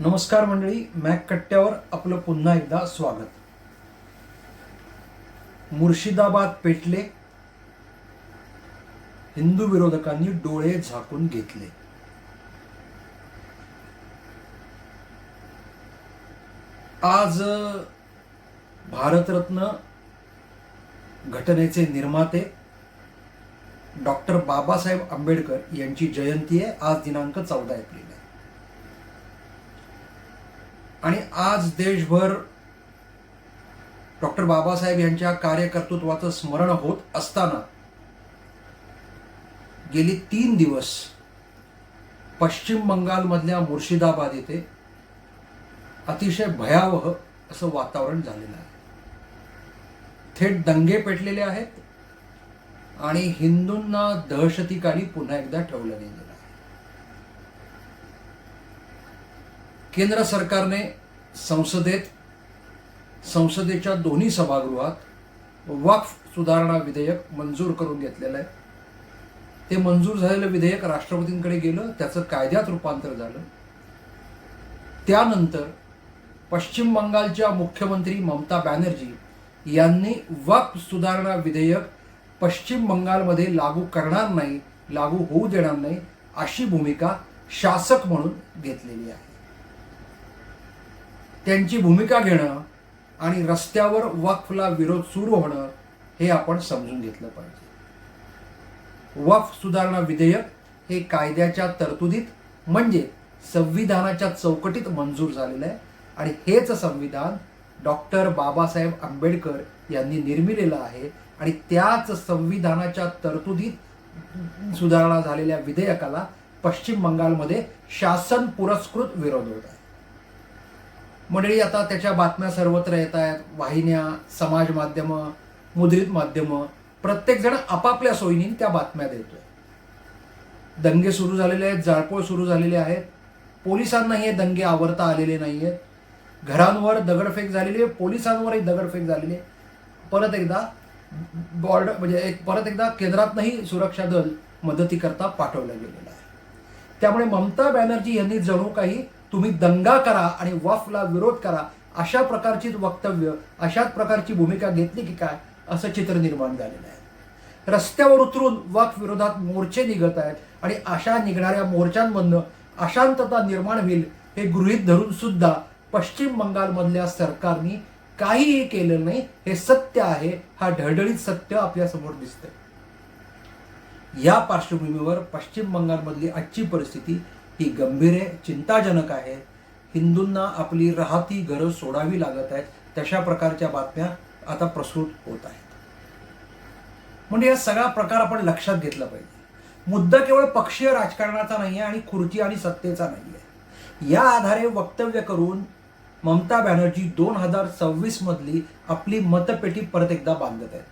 नमस्कार मंडळी मॅक कट्ट्यावर आपलं पुन्हा एकदा स्वागत. मुर्शिदाबाद पेटले हिंदू विरोधकांनी डोळे झाकून घेतले. आज भारतरत्न घटनेचे निर्माते डॉक्टर बाबासाहेब आंबेडकर यांची जयंती आहे. आज दिनांक चौदा एप्रिल आहे. आणि आज देशभर डॉक्टर बाबासाहेब यांच्या कार्यकर्तृत्वाचं स्मरण होत असताना गेली तीन दिवस पश्चिम बंगालमधल्या मुर्शिदाबाद येथे अतिशय भयावह असं वातावरण झालेलं आहे. थेट दंगे पेटलेले आहेत आणि हिंदूंना दहशतीखाली पुन्हा एकदा ठेवलं गेलं आहे केंद्र सरकारने संसदेत संसदेच्या दोन्ही सभागृहात वक्फ सुधारणा विधेयक मंजूर करून घेतलेलं आहे. ते मंजूर झालेलं विधेयक राष्ट्रपतींकडे गेलं त्याचं कायद्यात रूपांतर झालं. त्यानंतर पश्चिम बंगालच्या मुख्यमंत्री ममता बॅनर्जी यांनी वक्फ सुधारणा विधेयक पश्चिम बंगालमध्ये लागू करणार नाही लागू होऊ देणार नाही अशी भूमिका शासक म्हणून घेतलेली आहे. त्यांची भूमिका घेणं आणि रस्त्यावर वक्फला विरोध सुरू होणं हे आपण समजून घेतलं पाहिजे. वक्फ सुधारणा विधेयक हे कायद्याच्या तरतुदीत म्हणजे संविधानाच्या चौकटीत मंजूर झालेलं आहे आणि हेच संविधान डॉक्टर बाबासाहेब आंबेडकर यांनी निर्मिलेलं आहे आणि त्याच संविधानाच्या तरतुदीत सुधारणा झालेल्या विधेयकाला पश्चिम बंगालमध्ये शासन पुरस्कृत विरोध होत आहे. मंडळी आता त्याच्या बातम्या सर्वत्र येत आहेत वाहिन्या समाज माध्यमं मुद्रित माध्यमं. प्रत्येकजण आपापल्या सोयीने त्या बातम्या देतोय. दंगे सुरू झालेले आहेत जाळपोळ सुरू झालेले आहेत पोलिसांनाही हे दंगे आवरता आलेले नाही आहेत घरांवर दगडफेक झालेली आहे. पोलिसांवरही दगडफेक झालेली आहे. परत एकदा बॉर्डर म्हणजे एक परत एकदा केंद्रातनंही सुरक्षा दल मदतीकरता पाठवलं गेलेलं आहे. त्यामुळे ममता बॅनर्जी यांनी जणू काही तुम्ही दंगा करा आणि वफला विरोध करा अशा प्रकारची वक्तव्य अशाच प्रकारची भूमिका घेतली की काय असं चित्र निर्माण झालेलं आहे. रस्त्यावर उतरून वक्फ विरोधात मोर्चे निघत आहेत आणि अशा निघणाऱ्या मोर्चांमधनं अशांतता निर्माण होईल हे गृहीत धरून सुद्धा पश्चिम बंगालमधल्या सरकारने काहीही केलं नाही हे सत्य आहे हा ढळढळीत सत्य आपल्यासमोर दिसतंय. या पार्श्वभूमीवर पश्चिम बंगालमधली आजची परिस्थिती ही गंभीर आहे चिंताजनक आहे हिंदूंना आपली राहती घरं सोडावी लागत आहेत. तशा प्रकारच्या बातम्या आता प्रसूत होत आहेत. म्हणजे या सगळा प्रकार आपण लक्षात घेतला पाहिजे. मुद्दा केवळ पक्षीय राजकारणाचा नाही आहे आणि खुर्ची आणि सत्तेचा नाही आहे या आधारे वक्तव्य करून ममता बॅनर्जी दोन हजार सव्वीस मधली आपली मतपेटी परत एकदा बांधत आहेत.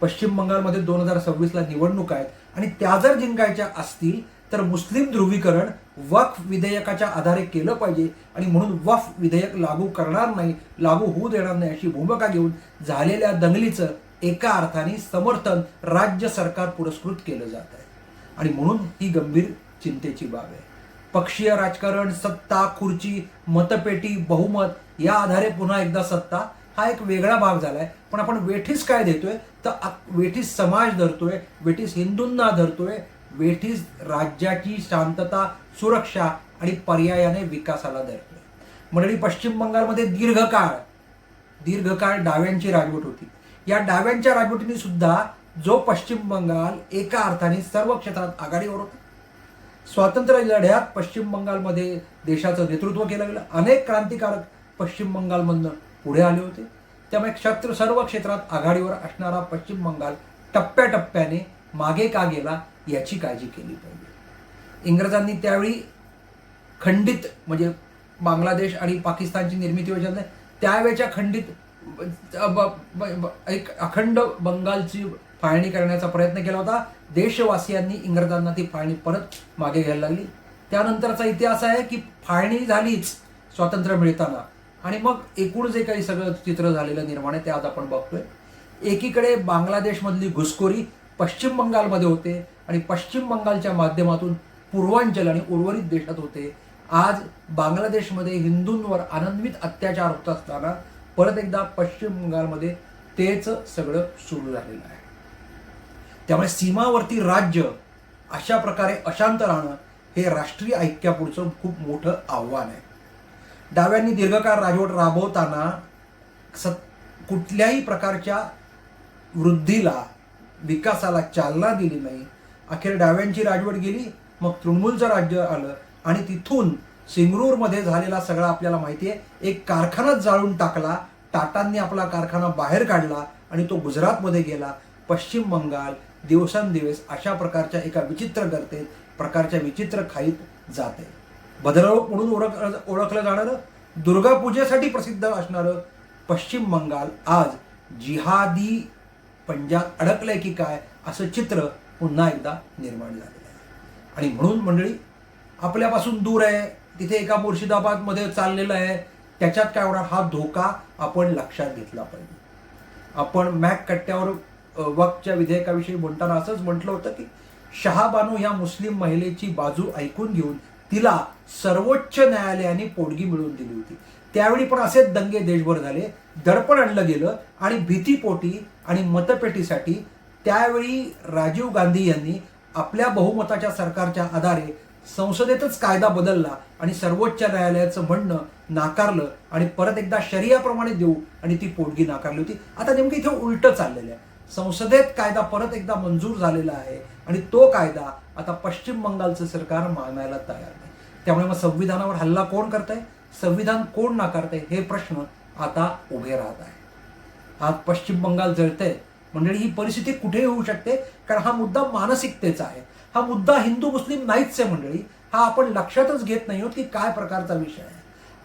पश्चिम बंगालमध्ये दोन हजार सव्वीसला निवडणूक आहेत आणि त्या जर जिंकायच्या असतील तर मुस्लिम ध्रुवीकरण वक्फ विधेयकाच्या आधारे केलं पाहिजे आणि म्हणून वक्फ विधेयक लागू करणार नाही लागू होऊ देणार नाही अशी भूमिका घेऊन झालेल्या दंगलीचं एका अर्थाने समर्थन राज्य सरकार पुरस्कृत केलं जात आहे. आणि म्हणून ही गंभीर चिंतेची बाब आहे. पक्षीय राजकारण सत्ता खुर्ची मतपेटी बहुमत या आधारे पुन्हा एकदा सत्ता हा एक वेगळा भाग झालाय. पण आपण वेठीस काय देतोय? तर वेठीस समाज धरतोय वेठीस हिंदूंना धरतोय वेठीस राज्याची शांतता सुरक्षा आणि पर्यायाने विकासाला धरतोय मंडळी पश्चिम बंगालमध्ये दीर्घकाळ दीर्घकाळ डाव्यांची राजवट होती. या डाव्यांच्या राजवटीने सुद्धा जो पश्चिम बंगाल एका अर्थाने सर्व क्षेत्रात आघाडीवर होता. स्वातंत्र्य लढ्यात पश्चिम बंगालमध्ये देशाचं नेतृत्व केलं गेलं. अनेक क्रांतिकारक पश्चिम बंगालमधनं पुढे आले होते. त्यामुळे क्षेत्र सर्व क्षेत्रात आघाडीवर असणारा पश्चिम बंगाल टप्प्याटप्प्याने मागे का गेला याची काळजी केली पाहिजे. इंग्रजांनी त्यावेळी खंडित म्हणजे बांगलादेश आणि पाकिस्तानची निर्मिती योजना त्यावेळच्या खंडित एक अखंड बंगालची फाळणी करण्याचा प्रयत्न केला होता. देशवासियांनी इंग्रजांना ती फाळणी परत मागे घ्यायला लागली. त्यानंतरचा इतिहास आहे की फाळणी झालीच स्वातंत्र्य मिळताना. आणि मग एकूण जे काही सगळं चित्र झालेलं निर्माण आहे ते आज आपण बघतोय. एकीकडे बांगलादेशमधली घुसखोरी पश्चिम बंगालमध्ये होते आणि पश्चिम बंगालच्या माध्यमातून पूर्वांचल आणि उर्वरित देशात होते. आज बांगलादेशमध्ये हिंदूंवर आनंदवित अत्याचार होत असताना परत एकदा पश्चिम बंगालमध्ये तेच सगळं सुरू झालेलं आहे. त्यामुळे सीमावर्ती राज्य अशा प्रकारे अशांत राहणं हे राष्ट्रीय ऐक्यापुढचं खूप मोठं आव्हान आहे. डाव्यांनी दीर्घकाळ राजवट राबवताना सत कुठल्याही प्रकारच्या वृद्धीला विकासाला चालना दिली नाही. अखेर डाव्यांची राजवट गेली मग तृणमूलचं राज्य आलं आणि तिथून सिंगरूरमध्ये झालेला सगळा आपल्याला माहिती आहे एक कारखानाच जाळून टाकला. टाटांनी आपला कारखाना बाहेर काढला आणि तो गुजरातमध्ये गेला. पश्चिम बंगाल दिवसेंदिवस अशा प्रकारच्या एका विचित्र गर्तेत प्रकारच्या विचित्र खाईत जाते. भद्रलोक म्हणून ओळख ओळखलं जाणारं दुर्गापूजेसाठी प्रसिद्ध असणारं पश्चिम बंगाल आज जिहादी पंजाब अडकलंय की काय असं चित्र पुन्हा एकदा निर्माण झालेलं आहे. आणि म्हणून मंडळी आपल्यापासून दूर आहे तिथे एका मुर्शिदाबादमध्ये चाललेलं आहे त्याच्यात काय होणार हा धोका आपण लक्षात घेतला पाहिजे. आपण मॅक कट्ट्यावर वक्तच्या विधेयकाविषयी बोलताना असंच म्हटलं होतं की शहाबानू ह्या मुस्लिम महिलेची बाजू ऐकून घेऊन तिला सर्वोच्च न्यायालयाने पोटगी मिळवून दिली होती. त्यावेळी पण असेच दंगे देशभर झाले दडपण आणलं गेलं आणि भीतीपोटी आणि मतपेटीसाठी त्यावेळी राजीव गांधी यांनी आपल्या बहुमताच्या सरकारच्या आधारे संसदेतच कायदा बदलला आणि सर्वोच्च न्यायालयाचं म्हणणं नाकारलं आणि परत एकदा शरियाप्रमाणे देऊ आणि ती पोटगी नाकारली होती. आता नेमकं इथे उलटं चाललेलं आहे. संसदेत कायदा परत एकदा मंजूर झालेला आहे आणि तो कायदा आता पश्चिम बंगालचं सरकार मानायला तयार नाही. त्यामुळे मग संविधानावर हल्ला कोण करत आहे संविधान कोण नाकारतंय? हे प्रश्न आता उभे राहत आहे आज पश्चिम बंगाल जळतंय. मंडळी ही परिस्थिती कुठे होऊ शकते कारण हा मुद्दा मानसिकतेचा आहे. हा मुद्दा हिंदू मुस्लिम नाहीच आहे मंडळी. हा आपण लक्षातच घेत नाही आहोत की काय प्रकारचा विषय आहे.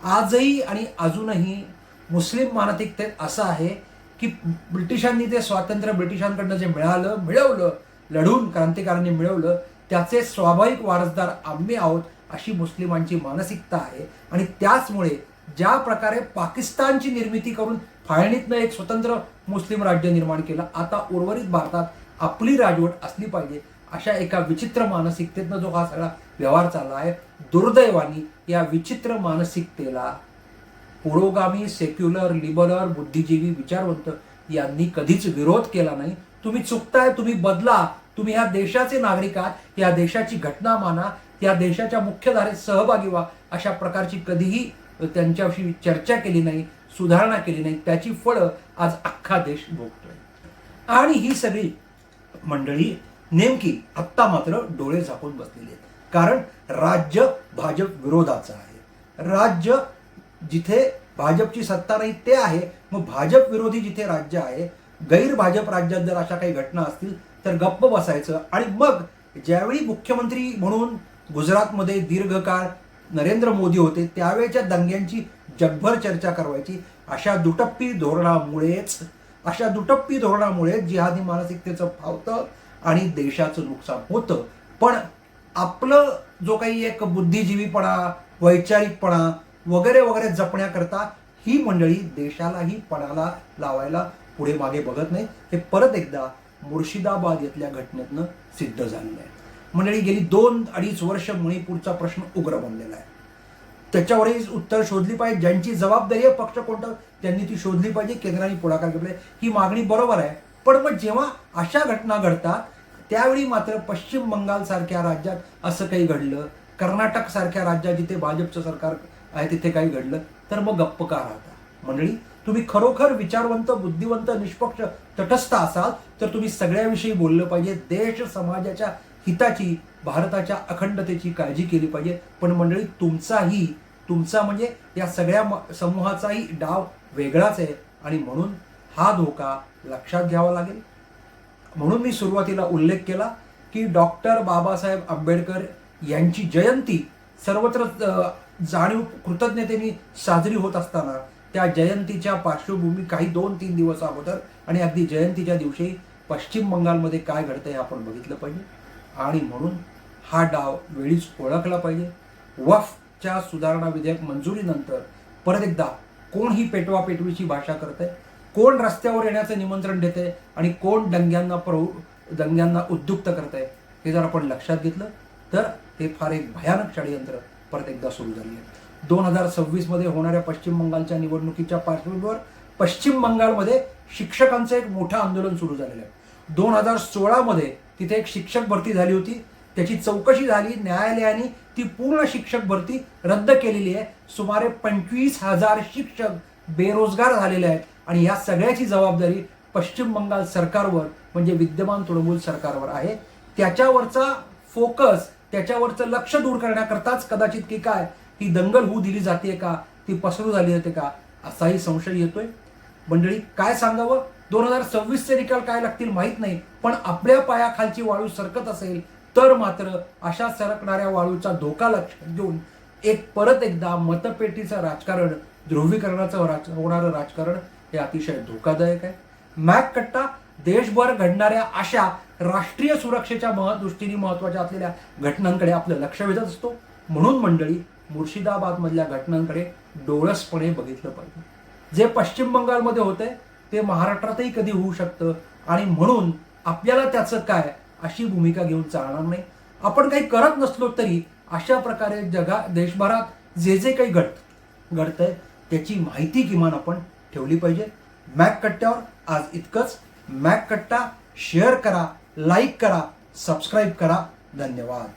आजही आणि अजूनही मुस्लिम मानसिकतेत असं आहे की ब्रिटिशांनी जे स्वातंत्र्य ब्रिटिशांकडनं जे मिळालं मिळवलं लढून क्रांतिकारांनी मिळवलं त्याचे स्वाभाविक वारसदार आम्ही आहोत अशी मुस्लिमांची मानसिकता आहे. आणि त्याचमुळे ज्या प्रकारे पाकिस्तानची निर्मिती करून फाळणीतनं एक स्वतंत्र मुस्लिम राज्य निर्माण केलं आता उर्वरित भारतात आपली राजवट असली पाहिजे अशा एका विचित्र मानसिकतेतनं जो हा सगळा व्यवहार चालला आहे दुर्दैवानी या विचित्र मानसिकतेला पुरोगामी सेक्युलर लिबरल बुद्धिजीवी विचारवंत यांनी कधीच विरोध केला नाही. तुम्ही चुकताय तुम्ही बदला तुम्ही ह्या देशाचे नागरिक आहात या देशाची घटना माना या देशाच्या मुख्यधारेत सहभागी व्हा अशा प्रकारची कधीही त्यांच्याविषयी चर्चा केली नाही सुधारणा केली नाही. त्याची फळं आज अख्खा देश भोगतोय. आणि ही सगळी मंडळी नेमकी आत्ता मात्र डोळे झाकून बसलेली आहेत. कारण राज्य भाजप विरोधाचं आहे. राज्य जिथे भाजपची सत्ता नाही ते आहे. मग भाजप विरोधी जिथे राज्य आहे गैर भाजप राज्यात जर अशा काही घटना असतील तर गप्प बसायचं. आणि मग ज्यावेळी मुख्यमंत्री म्हणून गुजरातमध्ये दीर्घकाळ नरेंद्र मोदी होते त्यावेळच्या दंग्यांची जगभर चर्चा करवायची. अशा दुटप्पी धोरणामुळेच अशा दुटप्पी धोरणामुळे जिहादी मानसिकतेचं फावतं आणि देशाचं नुकसान होतं. पण आपलं जो काही एक बुद्धिजीवीपणा वैचारिकपणा वगैरे वगैरे जपण्याकरता ही मंडळी देशालाही पणाला लावायला पुढे मागे बघत नाही. हे परत एकदा मुर्शिदाबाद येथल्या घटनेतनं सिद्ध झालेलं आहे. मंडळी गेली दोन अडीच वर्ष मणिपूरचा प्रश्न उग्र बनलेला आहे. त्याच्यावरही उत्तर शोधली पाहिजे. ज्यांची जबाबदारी आहे पक्ष कोणतं त्यांनी ती शोधली पाहिजे. केंद्राने पुढाकार घेतला ही मागणी बरोबर आहे. पण मग जेव्हा अशा घटना घडतात त्यावेळी मात्र पश्चिम बंगाल सारख्या राज्यात असं काही घडलं. कर्नाटक सारख्या राज्यात जिथे भाजपचं सरकार आहे तिथे काही घडलं. तर मग गप्प का राहता? मंडळी तुम्ही खरोखर विचारवंत बुद्धिवंत निष्पक्ष तटस्थ असाल तर तुम्ही सगळ्याविषयी बोललं पाहिजे. देश समाजाच्या हिताची भारताच्या अखंडतेची काळजी केली पाहिजे. पण मंडळी तुमचाही तुमचा म्हणजे या सगळ्या समूहाचाही डाव वेगळाच आहे. आणि म्हणून हा धोका लक्षात घ्यावा लागेल. म्हणून मी सुरुवातीला उल्लेख केला की डॉक्टर बाबासाहेब आंबेडकर यांची जयंती सर्वत्र जाणीव कृतज्ञतेने साजरी होत असताना त्या जयंतीच्या पार्श्वभूमी काही दोन तीन दिवस अगोदर आणि अगदी जयंतीच्या दिवशी पश्चिम बंगालमध्ये काय घडतंय हे आपण बघितलं पाहिजे. आणि म्हणून हा डाव वेळीच ओळखला पाहिजे. वफच्या सुधारणा विधेयक मंजुरीनंतर परत एकदा कोण ही पेटवा पेटवीची भाषा करते कोण रस्त्यावर येण्याचं निमंत्रण देते आणि कोण दंग्यांना प्रवु दंग्यांना उद्युक्त करते हे जर आपण लक्षात घेतलं तर हे फार एक भयानक षडयंत्र परत एकदा सुरू झाली आहे. दोन हजार सव्वीसमध्ये होणाऱ्या पश्चिम बंगालच्या निवडणुकीच्या पार्श्वभूमीवर पश्चिम बंगालमध्ये शिक्षकांचं एक मोठं आंदोलन सुरू झालेलं आहे. दोन हजार सोळामध्ये तिथे एक शिक्षक भरती झाली होती. त्याची चौकशी झाली. न्यायालयाने ती पूर्ण शिक्षक भरती रद्द केलेली आहे. सुमारे पंचवीस हजार शिक्षक बेरोजगार झालेले आहेत. आणि या सगळ्याची जबाबदारी पश्चिम बंगाल सरकारवर म्हणजे विद्यमान तृणमूल सरकारवर आहे. त्याच्यावरचा फोकस त्याच्यावरचं लक्ष दूर करण्याकरताच कदाचित की काय ती दंगल होऊ दिली जाते का ती पसरू झाली जाते का असाही संशय येतोय. मंडळी काय सांगावं? दोन हजार सव्वीसचे निकाल काय लागतील माहीत नाही पण आपल्या पायाखालची वाळू सरकत असेल तर मात्र अशा सरकणाऱ्या वाळूचा धोका लक्षात घेऊन एक परत एकदा मतपेटीचं राजकारण ध्रुवीकरणाचं राज होणारं राजकारण हे अतिशय धोकादायक आहे. मॅक कट्टा देशभर घडणाऱ्या अशा राष्ट्रीय सुरक्षेच्या मह दृष्टीने महत्त्वाच्या असलेल्या घटनांकडे आपलं लक्ष वेधत असतो. म्हणून मंडळी मुर्शिदाबादमधल्या घटनांकडे डोळसपणे बघितलं पाहिजे. जे पश्चिम बंगालमध्ये होते ते महाराष्ट्रातही कधी होऊ शकतं? आणि म्हणून आपल्याला त्याचं काय अशी भूमिका घेऊन चालणार नाही. आपण काही करत नसलो तरी अशा प्रकारे जगा देशभरात जे जे काही घडत घडतंय त्याची माहिती किमान आपण ठेवली पाहिजे. मॅक कट्ट्यावर आज इतकंच. मॅक कट्टा शेअर करा लाईक करा सबस्क्राईब करा. धन्यवाद.